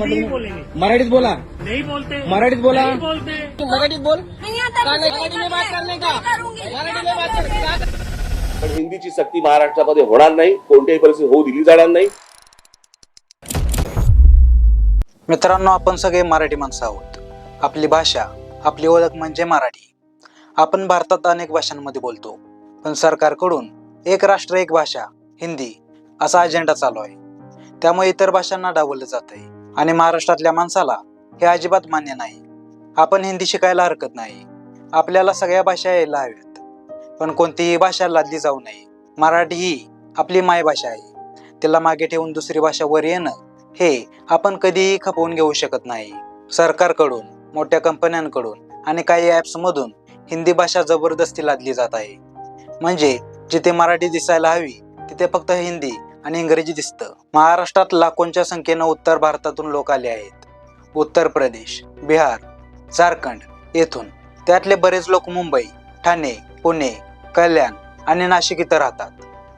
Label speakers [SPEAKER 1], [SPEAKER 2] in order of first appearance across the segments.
[SPEAKER 1] मराठीत बोला.
[SPEAKER 2] नहीं बोलते.
[SPEAKER 1] मराठीत बोला.
[SPEAKER 2] नहीं बोलते.
[SPEAKER 1] मराठीत बोल.
[SPEAKER 3] नहीं आता
[SPEAKER 1] का नाही?
[SPEAKER 3] नहीं
[SPEAKER 1] मराठी में बात करने का
[SPEAKER 3] करूंगी.
[SPEAKER 1] मराठी में बात करने का
[SPEAKER 4] पण हिंदीची सक्ती महाराष्ट्रामध्ये होणार नाही. कोणत्याही परिस्थिती होऊ दिली जाणार नाही.
[SPEAKER 5] मित्रांनो आपण सगळे मराठी माणसं आहोत. आपली भाषा आपली ओळख म्हणजे मराठी. आपण भारतात अनेक भाषांमध्ये बोलतो. पण सरकारकडून एक राष्ट्र एक भाषा हिंदी असा अजेंडा चालू आहे. त्यामुळे इतर भाषांना डावललं जात आहे आणि महाराष्ट्रातल्या माणसाला हे अजिबात मान्य नाही. आपण हिंदी शिकायला हरकत नाही. आपल्याला सगळ्या भाषा यायला हव्यात. पण कोणतीही भाषा लादली जाऊ नये. मराठी ही आपली मायभाषा आहे. तिला मागे ठेवून दुसरी भाषा वर येणं हे आपण कधीही खपवून घेऊ शकत नाही. सरकारकडून मोठ्या कंपन्यांकडून आणि काही ॲप्समधून हिंदी भाषा जबरदस्ती लादली जात आहे. म्हणजे जिथे मराठी दिसायला हवी तिथे फक्त हिंदी आणि इंग्रजी दिसतं. महाराष्ट्रात लाखोंच्या संख्येनं उत्तर भारतातून लोक आले आहेत. उत्तर प्रदेश बिहार झारखंड येथून. त्यातले बरेच लोक मुंबई ठाणे पुणे कल्याण आणि नाशिक इथं राहतात.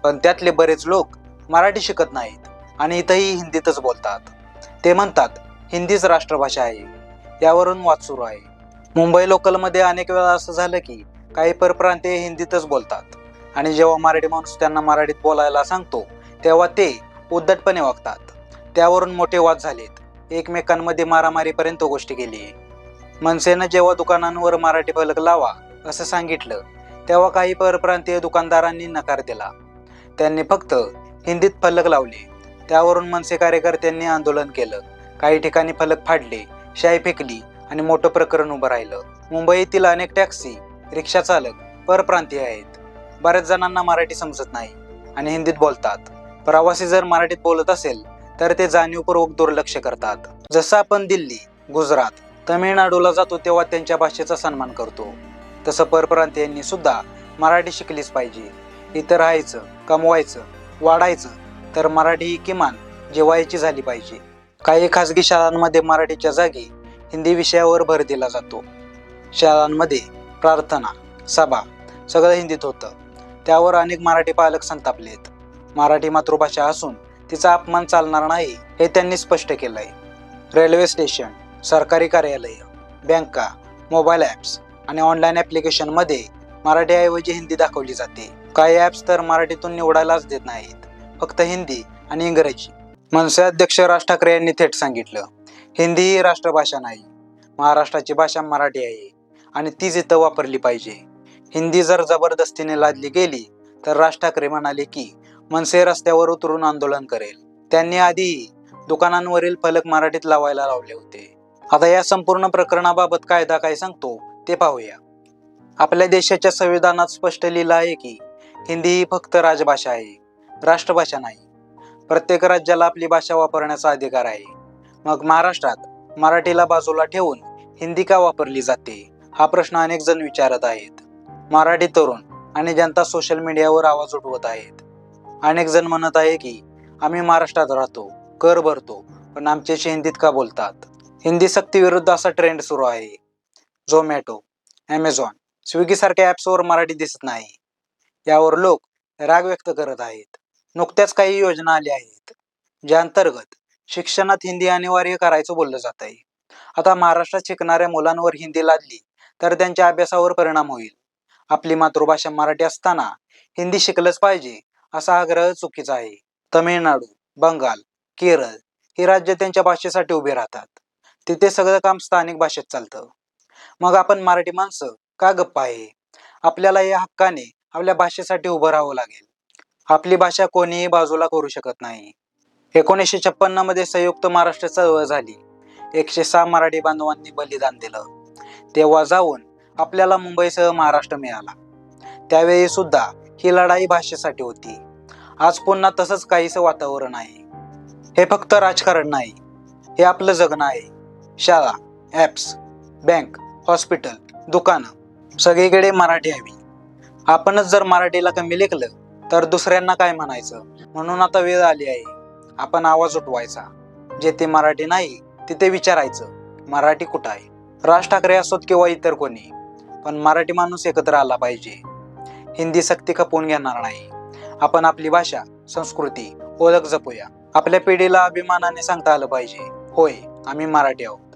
[SPEAKER 5] पण त्यातले बरेच लोक मराठी शिकत नाहीत आणि इथंही हिंदीतच बोलतात. ते म्हणतात हिंदीच राष्ट्रभाषा आहे. यावरून वाद सुरू आहे. मुंबई लोकलमध्ये अनेक वेळा असं झालं की काही परप्रांतीय हिंदीतच बोलतात. आणि जेव्हा मराठी माणूस त्यांना मराठीत बोलायला सांगतो तेव्हा ते उद्धटपणे वागतात. त्यावरून मोठे वाद झालेत. एकमेकांमध्ये मारामारीपर्यंत गोष्टी गेली. मनसेनं जेव्हा दुकानांवर मराठी फलक लावा असं सांगितलं तेव्हा काही परप्रांतीय दुकानदारांनी नकार दिला. त्यांनी फक्त हिंदीत फलक लावले. त्यावरून मनसे कार्यकर्त्यांनी आंदोलन केलं. काही ठिकाणी फलक फाडले शाई फेकली आणि मोठं प्रकरण उभं राहिलं. मुंबईतील अनेक टॅक्सी रिक्षा चालक परप्रांतीय आहेत. बऱ्याच जणांना मराठी समजत नाही आणि हिंदीत बोलतात. प्रवासी जर मराठीत बोलत असेल तर ते जाणीवपूर्वक दुर्लक्ष करतात. जसं आपण दिल्ली गुजरात तमिळनाडूला जातो तेव्हा त्यांच्या भाषेचा सन्मान करतो. तसं परप्रांतीयांनी सुद्धा मराठी शिकलीच पाहिजे. इथं राहायचं कमवायचं वाढायचं तर मराठी ही किमान जेवायची झाली पाहिजे. काही खाजगी शाळांमध्ये मराठीच्या जागी हिंदी विषयावर भर दिला जातो. शाळांमध्ये प्रार्थना सभा सगळं हिंदीत होतं. त्यावर अनेक मराठी पालक संतापलेत. मराठी मातृभाषा असून तिचा अपमान चालणार नाही हे त्यांनी स्पष्ट केलंय. रेल्वे स्टेशन सरकारी कार्यालय बँका मोबाईल ॲप्स आणि ऑनलाईन ॲप्लिकेशनमध्ये मराठीऐवजी हिंदी दाखवली जाते. काही ॲप्स तर मराठीतून निवडायलाच देत नाहीत. फक्त हिंदी आणि इंग्रजी. मनसे अध्यक्ष राज ठाकरे यांनी थेट सांगितलं हिंदी ही राष्ट्रभाषा नाही. महाराष्ट्राची भाषा मराठी आहे आणि तीच इथं वापरली पाहिजे. हिंदी जर जबरदस्तीने लादली गेली तर राज ठाकरे म्हणाले की मनसे रस्त्यावर उतरून आंदोलन करेल. त्यांनी आधी दुकानांवरील फलक मराठीत लावायला लावले होते. आता या संपूर्ण प्रकरणाबाबत कायदा काय सांगतो ते पाहूया. आपल्या देशाच्या संविधानात स्पष्ट लिहिलं आहे की हिंदी ही फक्त राजभाषा आहे राष्ट्रभाषा नाही. प्रत्येक राज्याला आपली भाषा वापरण्याचा अधिकार आहे. मग महाराष्ट्रात मराठीला बाजूला ठेवून हिंदी का वापरली जाते हा प्रश्न अनेक जण विचारत आहेत. मराठी तरुण आणि जनता सोशल मीडियावर आवाज उठवत आहेत. अनेक जण म्हणत आहे की आम्ही महाराष्ट्रात राहतो कर भरतो पण आमच्याशी हिंदीत का बोलतात? हिंदी सक्तीविरुद्ध असा ट्रेंड सुरू आहे. झोमॅटो ॲमेझॉन स्विगी सारख्या ॲप्सवर मराठी दिसत नाही. यावर लोक राग व्यक्त करत आहेत. नुकत्याच काही योजना आल्या आहेत ज्या अंतर्गत शिक्षणात हिंदी अनिवार्य करायचं बोललं जात आहे. आता महाराष्ट्रात शिकणाऱ्या मुलांवर हिंदी लादली तर त्यांच्या अभ्यासावर परिणाम होईल. आपली मातृभाषा मराठी असताना हिंदी शिकलंच पाहिजे असा आग्रह चुकीचा आहे. तमिळनाडू बंगाल केरळ ही राज्य त्यांच्या भाषेसाठी उभे राहतात. तिथे सगळं काम स्थानिक भाषेत चालतं. मग आपण मराठी माणसं का गप्प आहे? आपल्याला या हक्काने आपल्या भाषेसाठी उभं राहावं लागेल. आपली भाषा कोणीही बाजूला करू शकत नाही. एकोणीसशे छप्पन्नमध्ये संयुक्त महाराष्ट्र चळवळ झाली. एकशे सहा मराठी बांधवांनी बलिदान दिलं. तेव्हा जाऊन आपल्याला मुंबईसह महाराष्ट्र मिळाला. त्यावेळी सुद्धा ही लढाई भाषेसाठी होती. आज पुन्हा तसंच काहीसं वातावरण आहे. हे फक्त राजकारण नाही. हे आपलं जगणं आहे. शाळा ॲप्स बँक हॉस्पिटल दुकानं सगळीकडे मराठी हवी. आपणच जर मराठीला कमी लेखलं तर दुसऱ्यांना काय म्हणायचं? म्हणून आता वेळ आली आहे. आपण आवाज उठवायचा. जेथे मराठी नाही तिथे विचारायचं. मराठी कुठं आहे? राज ठाकरे असोत किंवा इतर कोणी? पण मराठी माणूस एकत्र आला पाहिजे. हिंदी सक्ती खपवून घेणार नाही. आपण आपली भाषा संस्कृती ओळख जपूया. आपल्या पिढीला अभिमानाने सांगता आलं पाहिजे. होय आम्ही मराठी आहोत.